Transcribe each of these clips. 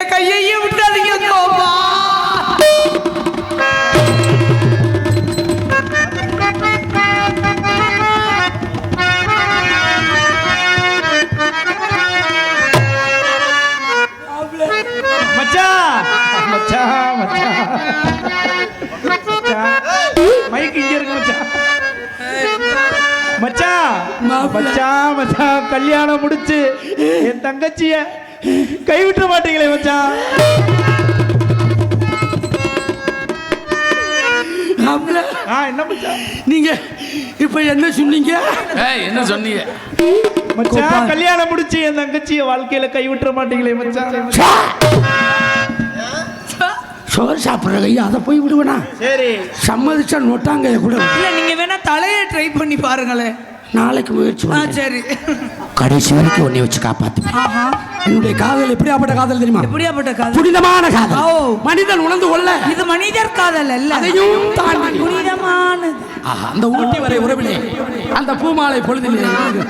கையையும் விட்டாதீங்க கோபா. மச்சா மைக் இங்க இருக்கு மச்சான். மச்சான் மச்சான் மச்சான். கல்யாணம் முடிச்சு என் தங்கச்சிய கைவிட்ட மாட்டீங்களே மச்சான். என்ன மச்சான்? நீங்க இப்ப என்ன சொன்னீங்க? ஏய் என்ன சொன்னீங்க? மச்சான் கல்யாணம் முடிச்சு என் தங்கச்சிய வாழ்க்கையில கைவிட்ட மாட்டீங்களே மச்சான். சோறு சாப்பிட்ற கையா அதை போய் விடுவேனா? சரி. சம்மதிச்சா நொட்டாங்க கூட இல்ல நீங்க வேணா தலையை ட்ரை பண்ணி பாருங்களேன். நாளைக்கு முயற்சி. சரி. கடைசி வரைக்கும் உன்னை வச்சு காப்பாத்துவேன் ஆஹா. என்னுடைய காதல் எப்படியாப்பட்ட காதல் தெரியுமா? எப்படியாப்பட்ட காதல்? புனிதமான காதல். மனிதன் உணர்ந்து கொள்ள. இது மனிதர் காதல் அல்ல. அதையும் தாண்டி. புனிதமானது. ஆஹா, அந்த ஊட்டி வரை உறவிலே அந்த பூமாலை பொழுதிலே. பூமாலையில்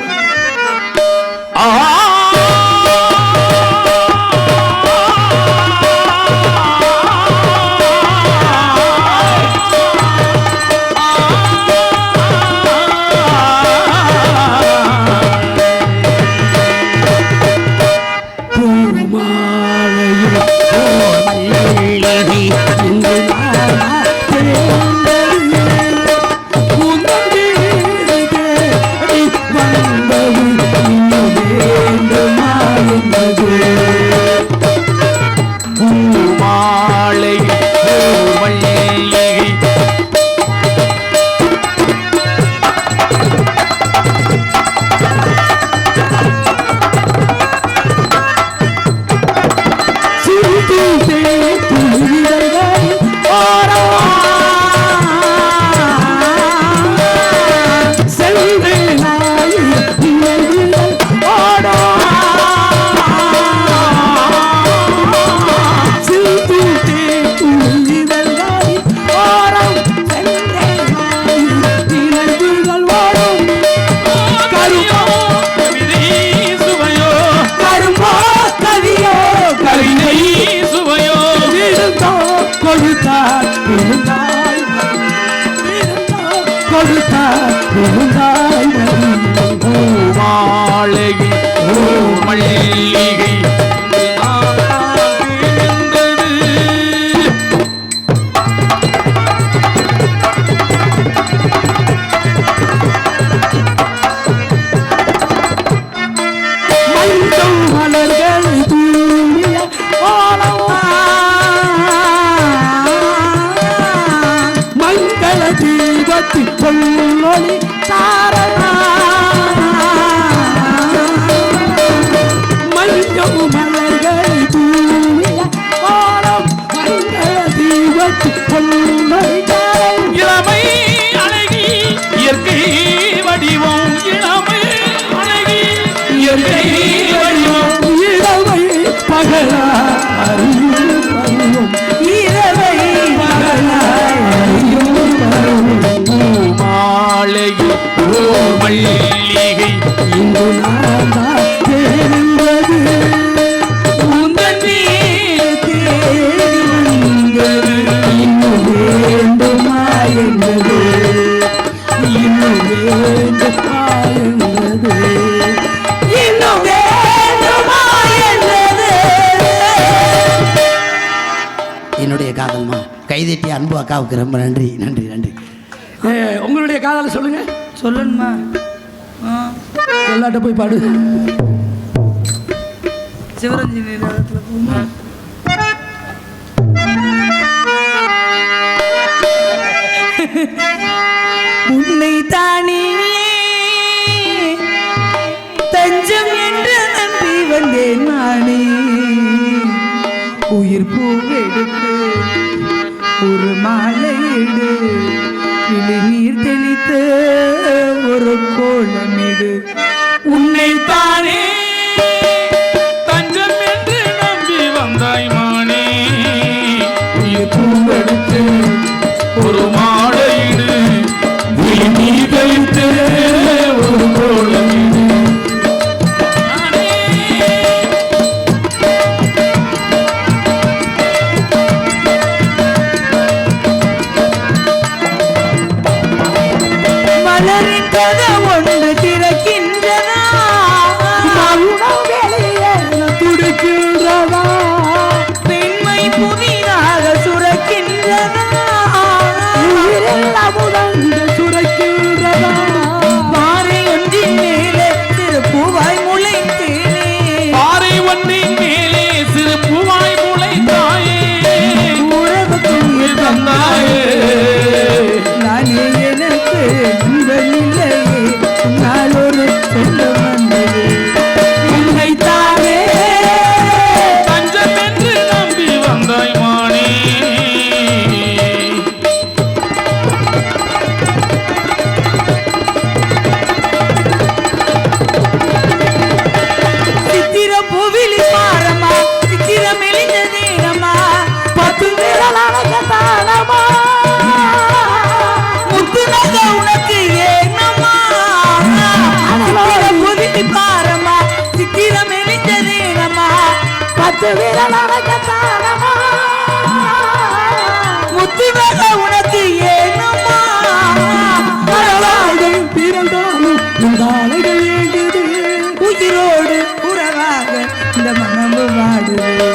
கொடுத்தார் மல்லிகை தீபத்தி பொன்னொளி தாரமா மஞ்சள் மலர்கள் தூவிய ஓலம் மங்கள தீபத்தி பொன்னொளி தாரமா இளமை அழகி இயற்கை வடிவம். இளமை அழகி இயற்கை வடிவம். இரவை பகலா அக்காவுக்கு ரொம்ப நன்றி நன்றி நன்றி. உங்களுடைய காதலை சொல்லுங்க. சொல்லணுமா? எல்லாட்ட போய் பாடு. சிவரஞ்சனி நேரத்துல போமா? உன்னை தானே தஞ்சம் என்று நம்பி வந்தேன் நானே. உயிர் பூவெடுத்து ஒரு மாலையிடு. விழி நீர் தெளித்த ஒரு கோலமிடு. உன்னை தானே பத்து விரலானகத்தானமா முத்துனக உனக்கு ஏனம்மா பிறந்தாலும் இந்த அலைகள் ஏங்குது உயிரோடு உறவாக இந்த மனமு வாடுது.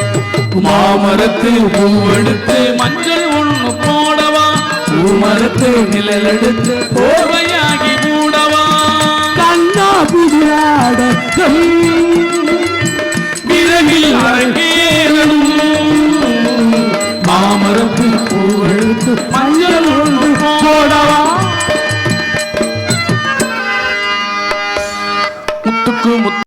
மாமரத்து பூவெடுத்து மஞ்சள் ஒண்ணு போடவா? பூமரத்து நிழல் எடுத்து போர்வையாகி மூடவா கண்ணா புதிராட விரைவில் அரங்கேறணும் மாமரத்து பூவெடுத்து